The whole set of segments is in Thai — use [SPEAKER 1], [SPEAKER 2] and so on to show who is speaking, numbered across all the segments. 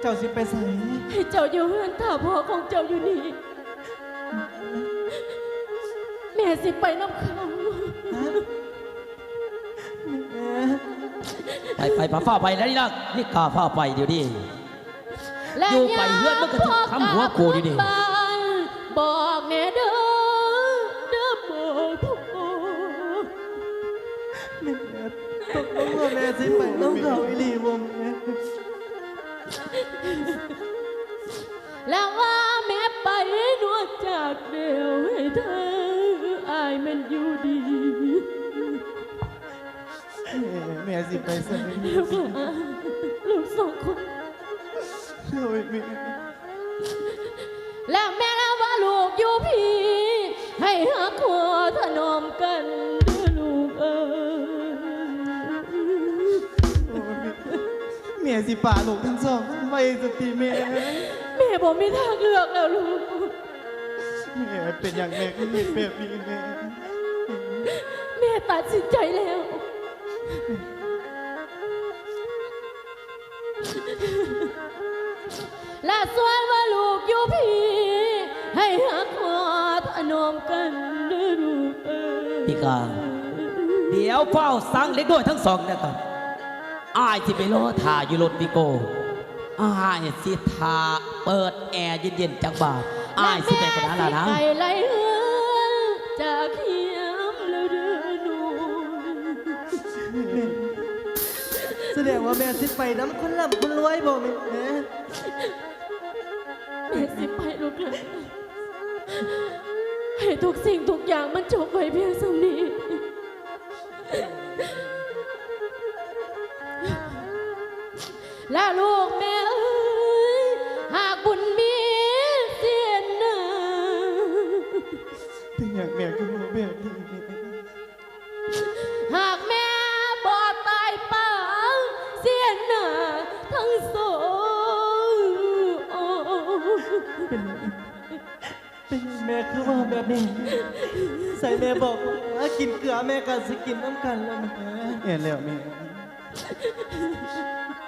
[SPEAKER 1] เจ้าสิไปใส่
[SPEAKER 2] ให้เจ้าอยู่เฮือนถ้าพ่อของเจ้าอยู่นี่ แม่สิไปน้ำเขา
[SPEAKER 1] แม่
[SPEAKER 3] ไปไปพาฝ้าไปแล้วนี่นะนี่กาฝ้าไปเดี๋ยวนี้
[SPEAKER 2] และ
[SPEAKER 3] อยู่ไปเฮือนมันก็ถึงคำหัวโกอยู่นี่
[SPEAKER 2] บ้านบอกแน่เด้อเด้อบอกพ่อ
[SPEAKER 1] แม่ตกลงว่าแม่สิไปน้องเขาอีหลีบ่แม่
[SPEAKER 2] แล้วว่าแม่ไปนวดจากเดียวให้เธออายมันอยู่ดี
[SPEAKER 1] แม่แม่สิไปใส่
[SPEAKER 2] แล้วว่าลูกสองคน
[SPEAKER 1] โอ้ยแม่
[SPEAKER 2] แล้วแม่แล้วว่าลูกอยู่พี่ ให้หักหัวถน ม่
[SPEAKER 1] แม่สิป่าลูกทั้งสองไปสติแม่
[SPEAKER 2] แม่บอกไม่ทางเลือกแล้วลูก
[SPEAKER 1] แม่เป็นอย่างแม่ก็มีแบบนี้แม่
[SPEAKER 2] แม่ตัดสินใจแล้ว และส่วนว่าลูกอยู่พี่ ให้หักหัวถนอมกันเด้อลูกเอ้ย
[SPEAKER 3] พี่กาเดี๋ยวเฝ้าสั่งเล็กด้วยทั้งสองนะครับ อายที่ไปรอถ่าอยู่รถวิโกอายสิทาเปิดแอร์เย็นๆจากบาทอายสิไปคนนั้นละนะ
[SPEAKER 2] ไปไล่เฮือนจากเขียมแล้วเด้อหนู
[SPEAKER 1] แสดงว่าแม่สิไปน้ำคนร่ำคนรวยบ่แม่
[SPEAKER 2] แม่สิไปลูกหลานให้ทุกสิ่งทุกอย่างมันจบไปเพียงสำนี้ และลูกแม่เอ้ยหากบุญมีเสียนหนา
[SPEAKER 1] เป็นอย่างแม่ก็บ่แบบนี้แม่
[SPEAKER 2] หากแม่บอดตายป่าเสียนหนาทั้งสอง
[SPEAKER 1] เป็นเป็นอย่างแม่คือว่าแบบนี้ ใส่แม่บอกว่ากินเกลือแม่ก็สิกินน้ำกันแล้วแม่เห็นแล้วแม่
[SPEAKER 2] และลูกแม่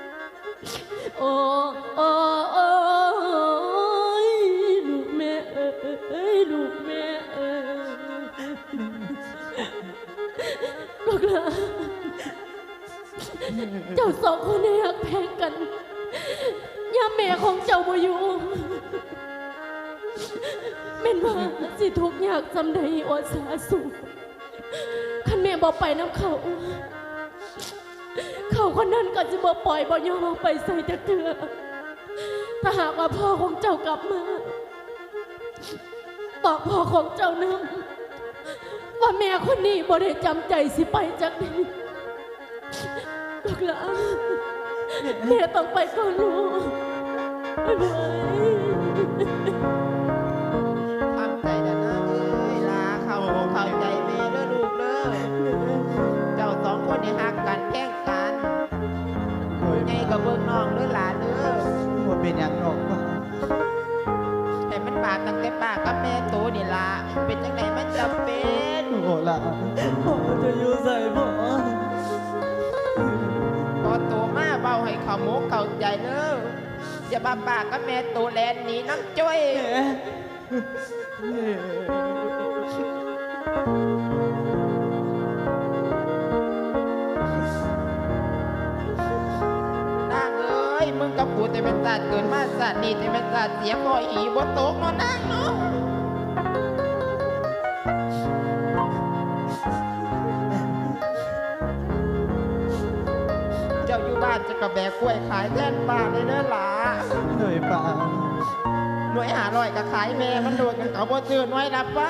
[SPEAKER 2] เจ้าสองคนนี้หักแพงกันย่าแม่ของเจ้าบ่อยู่แม่นว่าสิทุกข์ยากจำใดอดสาสูคันแม่บอกไปน้ำเขา เขาคนนั้นก็จะบ่ปล่อยบ่ยอมเอาไปใส่จักเถื่อถ้าหากว่าพ่อของเจ้ากลับมา บอกพ่อของเจ้านำว่าแม่คนนี้บ่ได้จำใจสิไปจากนี้ ลูกหลานแม่ต้องไปก่อนลูกไป
[SPEAKER 4] ทำใจเด้อนะเอ้ยลาเข้าเข้าใจแม่เด้อลูกเด้อเจ้าสองคนนี่ฮักกันแข่งกัน
[SPEAKER 1] โอ้ย
[SPEAKER 4] ไงกับเบิ่งน้องเด้อหลานเด้อ
[SPEAKER 1] บ่เป็นอย่างหรอกว่า
[SPEAKER 4] แต่มันบาดตั้งแต่ป้ากับแม่โตนี่ล่ะเป็นจังไดมันจำเป็น
[SPEAKER 1] โอ้ล่ะพ่อจะอยู่ใส่พ่อ
[SPEAKER 4] เบาให้เขาหมูเข้าใจเด้ออย่าบ้าปากับแม่โตแลนหนีน้ำจ้อย
[SPEAKER 1] แม่แม่
[SPEAKER 4] นางเอ้ยมึงกับกูแต่เป็นศาสตร์เกินมาศาสตร์นี่แต่เป็นศาสตร์เสียบ่อยอีบ่ตกเนาะนางเนาะ จะกระแบกกล้วยขายแท่นป่าในเนื้อหลา
[SPEAKER 1] หน่วยป่า
[SPEAKER 4] หน่วยหาลอยกับขายแม่มันโดดกันเขาบ่ซื้อหน่วยรับว่า